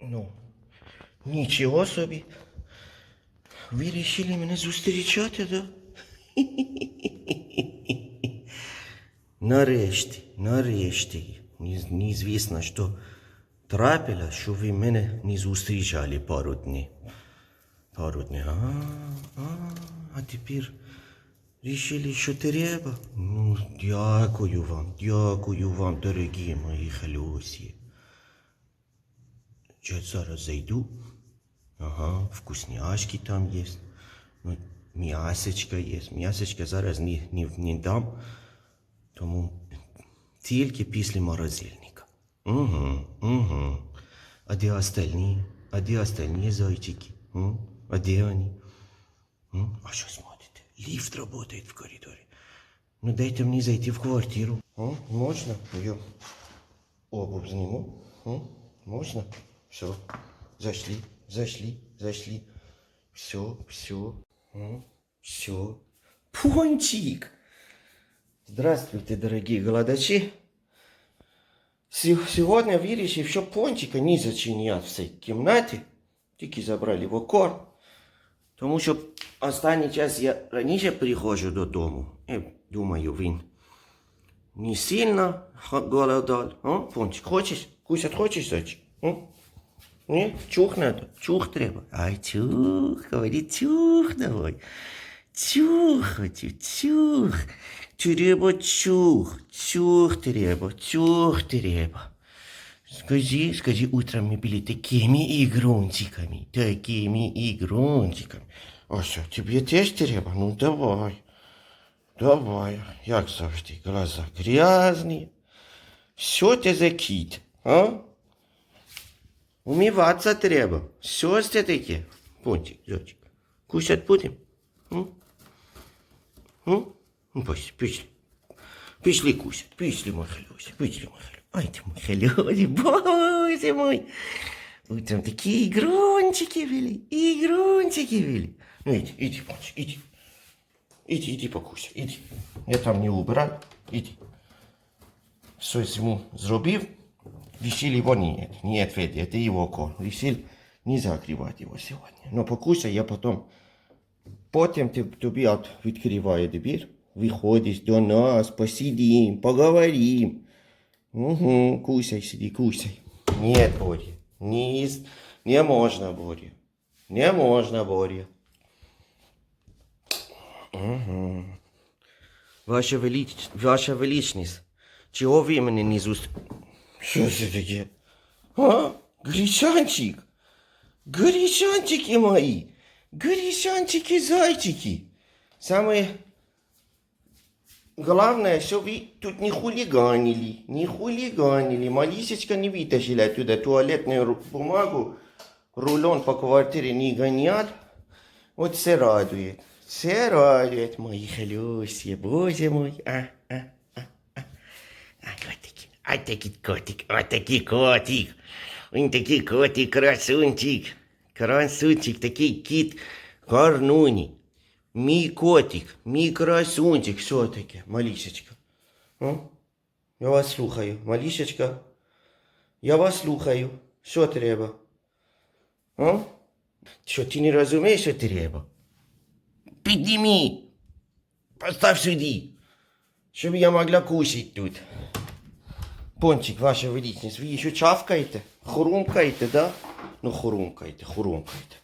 Ну, нічого собі. Вирішили мене зустрічати, да? Нарешті, нарешті. Не, незвісно, що трапило, що ви мене не зустрічали пару днів. Пару днів. А, а, а тепер рішили, що треба. Ну, дякую вам, дякую вам, дорогі мої халюсі. Я зараз зайду. Ага, вкусняшки там є. Ну, м'ясочка є. М'ясочка зараз не, не, не дам. Тому тільки після морозильника. Угу, угу. А де остальні? А де остальні зайчики? М? А де вони? М? А що смотрите? Лифт работает в коридоре. Ну дайте мне зайти в квартиру. О, можно? Я обувь сниму. М? Можно? Все. Зашли, зашли, зашли. Все, все. Все. Пончик! Здравствуйте, дорогие голодачи. Сьогодні вирішив, що пончика не зачинять в цій кімнаті. Тільки забрали його корм. Тому що останній час я раніше приходжу додому. І думаю, він не сильно. О, пончик, хочеш? Кусать хочеш, зайчик? М? Ні? Чух надо? Чух треба. Ай, чух, говорит, чух давай. Чух хочу, чух. Треба чух, чух треба, чух треба. Скажи, скажи, утром мы были такими игрунчиками, такими игрунчиками. А що, тебе теж треба? Ну давай. Давай, як завжди, глаза грязні. Що ти за кіт, а? Умиваться треба. Що це таке? Пончик, зайчик. Кушать будем? М? М? Ну, пошли, пішли. Пішли кушать, пішли, мой халюся, пішли, мой халюся. Ай ты мой халюся, боже мой. Утром такие игрунчики были, игрунчики были. Ну иди, иди, пончик, иди. Иди, иди покуся, иди. Я там не убираю, иди. Щось йому зробив, решили его нет, нет, Федя, это его корм. Решили не закрывать его сегодня. Но покушай, я потом Потім ти, тобі от відкриває двір, виходиш до нас, посидим, поговорим. Угу, кусай, сиди, кусай. Нет, Боря, не, из- не можна, Боря. Не можна, Боря. Угу. Ваша, велич... Ваша величність, чого ви мене не зуст... Що це таке? А? Гречанчик? Гречанчики мои! Гречанчики-зайчики! Самое главное, что вы тут не хулиганили, не хулиганили. Малисечка не вытащили оттуда туалетную бумагу, рулон по квартире не гонял. Вот все радует. Все радует, мои халюси, боже мой. А, а, а, а. А, котик, а такий котик, а такий котик. Він такий котик, красунчик. Красунчик, такий кіт гарнуні. Мій котик, мій красунчик. Що таке, малішечка? О? Я вас слухаю. Малішечка, я вас слухаю. Що треба? О? Що, ти не розумієш, що треба? Підніми. Постав сюди. Щоб я могла кушать тут. Пончик, ваша величність, ви ще чавкаєте? Хрумкаєте, да? Ну, хрумкаєте, хрумкаєте.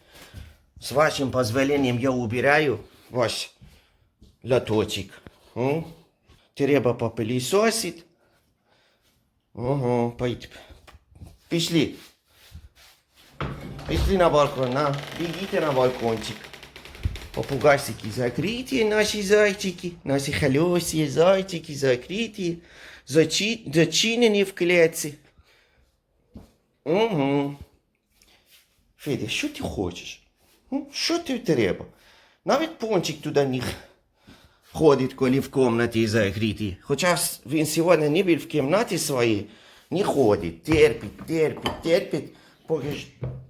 С вашим позволением я убираю ваш лоточек. М? Треба попылесосить. Ага, пойдем. Пішли. Пішли на балкон, на. Бегите на балкончик. Попугасики закрытые, наши зайчики, наши холесые зайчики закрытые, Зачи, зачинені в клетці. Угу. Федя, що ти хочеш? Що тобі треба? Навіть пончик туди не ходить, коли в кімнаті закритий. Хоча він сьогодні не був в кімнаті своїй, не ходить, терпить, терпить, терпить, поки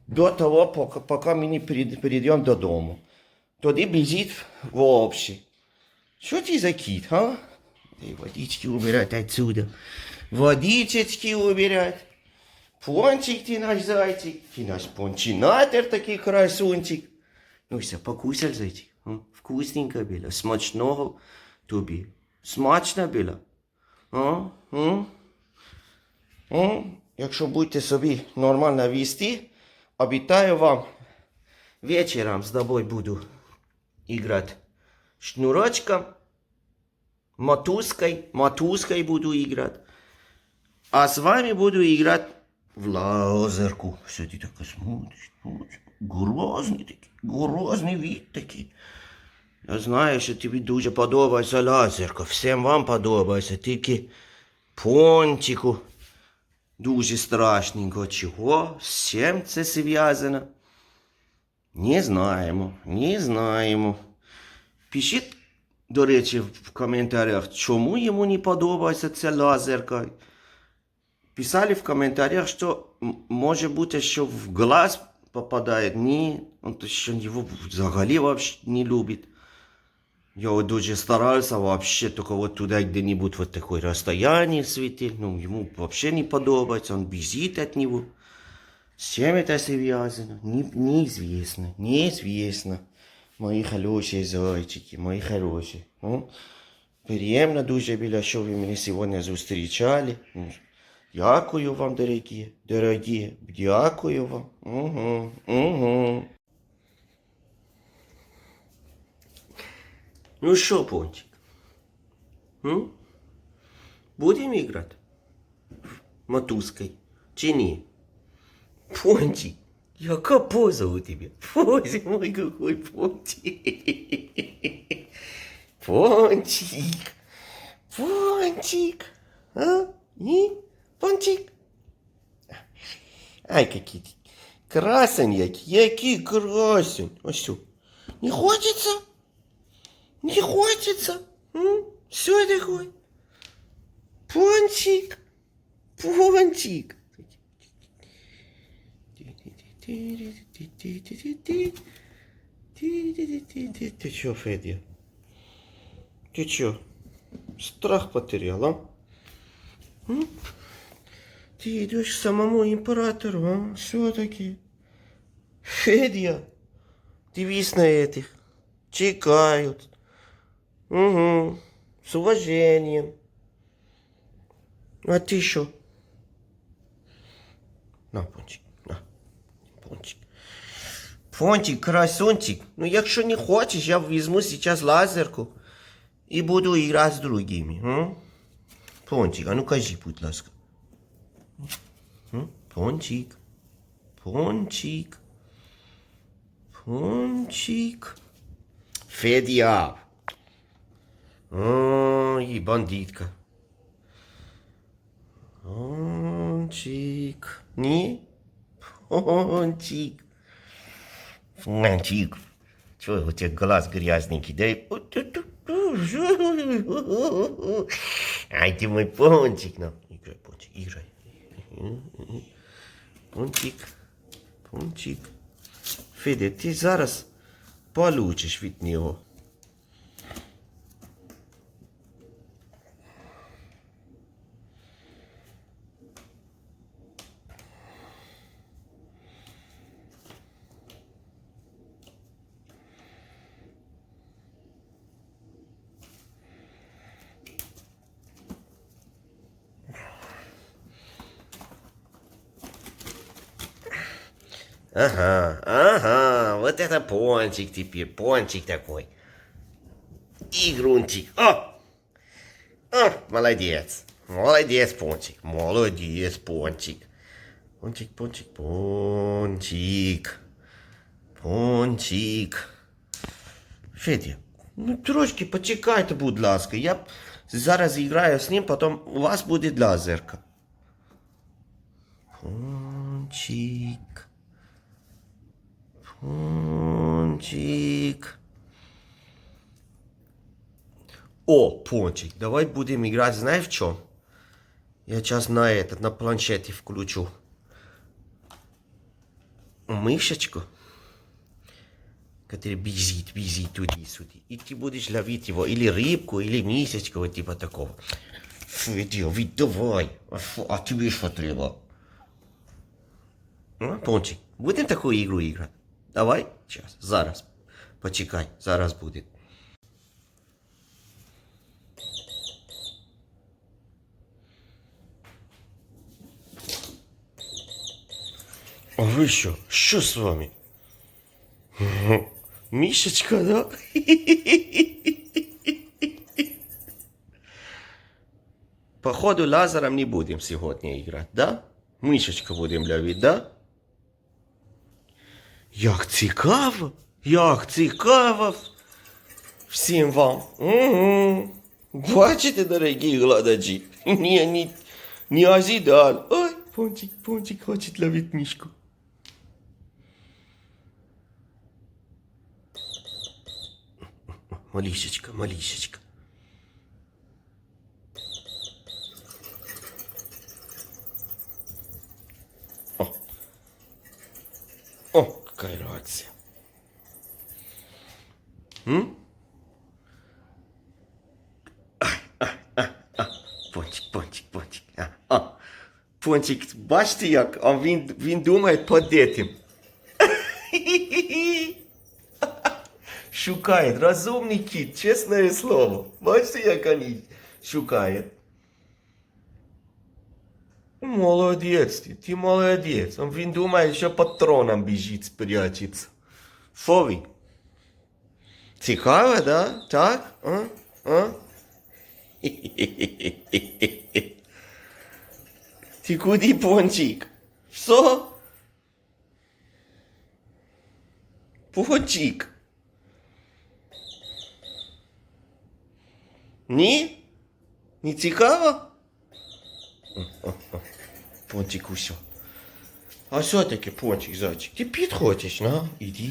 до того, поки, поки ми не прийдемо додому. Тоді біжить вовші. Що ти за кіт, а? Дай водички убирать отсюда. Водички убирать. Пончик ти наш зайчик, ти наш пончинатор такий красунчик. Ну все, покусав зайчик. м? Вкусненько було, смачного тобі. Смачно було. А? М? М? Якщо будете собі нормально вести, обіцяю вам, вечором з тобою буду играть шнурочком, мотузкой, мотузкой буду играть. А с вами буду играть в лазерку. Все, ты так смотришь, смотришь. Грозний такий, грозний вид такий. Я знаю, що тобі дуже подобається лазерка. Всім вам подобається, тільки пончику дуже страшненько. Чого? З чим це зв'язано? Не знаємо, не знаємо. Пишіть, до речі, в коментарях, чому йому не подобається ця лазерка. Писали в коментарях, що може бути, що в глаз попадає. Ні, он то що його взагалі не любить. Я дуже старался вообще только вот туда где-нибудь вот такое расстояние светить. Ну, ему вообще не подобается, он бежит от него. С чем это связано? Не, неизвестно, неизвестно. Мої хороші зайчики, мої хороші. Ну, приємно дуже було, що ви мене сьогодні зустрічали. Ну, Дякую вам, дорогі, дорогі. Дякую вам. Угу, угу. Ну що, пончик? М? Будем играть? Мотузкой. Чи ні? Пончик, яка поза у тебе? Боже мой, какой пончик. Пончик. Пончик. А? Ні? Пончик. Ай, какие ти. Красень який, який красень. Ось що. Не хочеться? Не хочется. М? Все такое. Пончик. Пончик. Ты чё, Федя? Ты чё? Страх потерял? М? Ты идешь к самому императору, а? Все-таки. Федя, дивись на этих. Чекают. Угу. С уважением. А ты что? На. Пончик. Пончик, красунчик. Ну, якщо не хочеш, я візьму сейчас лазерку і буду грати з другими. М? Пончик, а ну кажи, будь ласка. М? Пончик. Пончик. Пончик. Федя. Ой, бандитка. Пончик. Ні? Пончик. Пончик. Чего у тебя глаз грязненький? Дай. Ай, ты мой пончик. Ну, играй, пончик, играй. Пончик. Пончик. Федя, ти зараз получиш від нього. Ага, ага, вот это пончик теперь, пончик такой. Игрунчик. О! О, молодец. Молодец, пончик. Молодец, пончик. Пончик, пончик, пончик. Пончик. Федя, ну трошки почекайте, будь ласка. Я зараз граю з ним, потім у вас буде лазерка. Пончик. Пончик. О, пончик, давай будем играть, знаешь в чем? Я сейчас на этот, на планшете включу. Мышечку, который бежит, бежит туда-сюда. И ты будешь ловить его, или рыбку, или мисочку, вот типа такого. Федя, ведь давай. А, фу, а тебе что треба? Ну, пончик, будемо таку ігру іграти? Давай, час, зараз. Почекай, зараз буде. А ви що? Що з вами? Мішечка, да? Походу лазером не будем сегодня играть, да? Мишечка будем ловить, да? Як цікаво! Як цікаво! Всім вам! Угу. Бачите, дорогі гладачі? Ні, ні, не ожидал. Ой, пончик, пончик хочет ловить мишку. Малишечка, малишечка. О. О, какая реакция. М? А, а, а, а. Пончик, пончик, пончик. А, а. Пончик, бачите як? А він, він думає под этим. Шукає, розумний кіт, чесне слово. Бачите, як вони шукають. Молодець ти, ти молодець. А Він думає, що патроном біжить, спрячеться. Фові. Цікаво, да? Так? А? А? Ти куди, пончик? Що? Пончик. Ні? Не цікаво? Пончик усьо. А все-таки, пончик, зайчик, ти піт хочеш, на? Іди.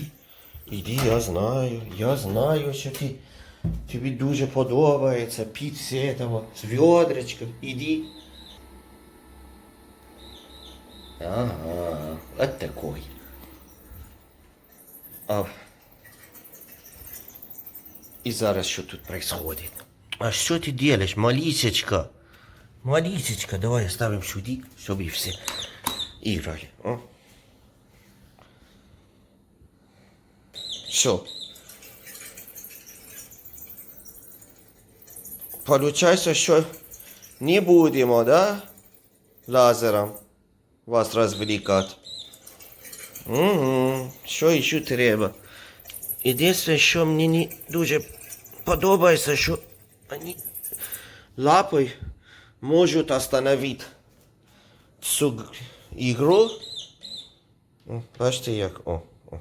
Іди, я знаю, я знаю, що ти, тобі дуже подобається піт з этого, з ведречка. Іди. Ага, от такой. А... І зараз що тут происходит? А що ти делаешь, Малисечка? Малисечка, давай оставим сюди, щоб і все играли. А? Все. Получается, що не будемо, да? Лазером вас розвлікати. Угу. Що ще треба? Єдине, що мені не дуже подобається, що вони лапою можуть остановити цю г- ігру. О, Бачите як? О, о.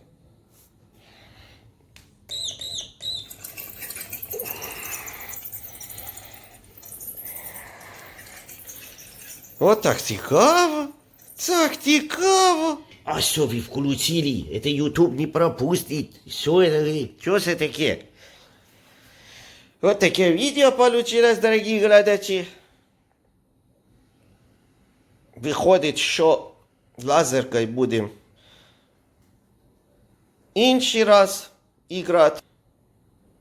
От так цікаво. Так цікаво. А що ви включили? Это YouTube не пропустит. Що это? Що це таке? Вот таке відео получилось, дорогі глядачі. Виходить, що лазеркою будемо інший раз іграти.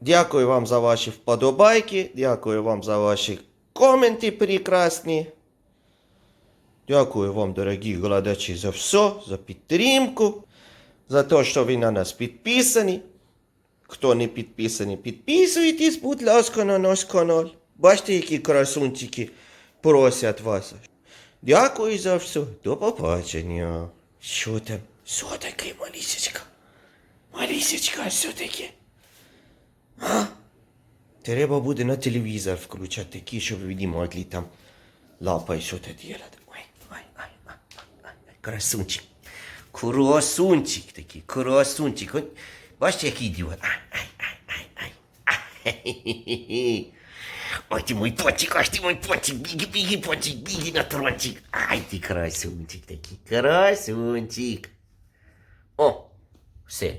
Дякую вам за ваші вподобайки, дякую вам за ваші коменти прекрасні. Дякую вам, дорогі глядачі, за все, за підтримку, за те, що ви на нас підписані. Хто не підписаний, підписуйтесь, будь ласка, на наш канал. Бачите, які красунчики просять вас. Дякую за все. До побачення. Що там? Що таке, Малісечка? Малісечка, що таке? А? Треба буде на телевізор включати такий, щоб ви могли там лапай що то делать. Ой, ой, ой, ой, ой, ой, красунчик. Красунчик такий, красунчик. Ой, Бачите, який ідіот. Ай, ай, ай, ай, ай. Ай, Ой, ти мой пончик, ай, ти мой пончик, біги, біги, пончик, біги на трончик. Ай, ти красунчик такий, красунчик. О, все,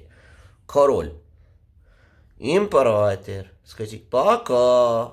король. Імператор. Скажіть, пока.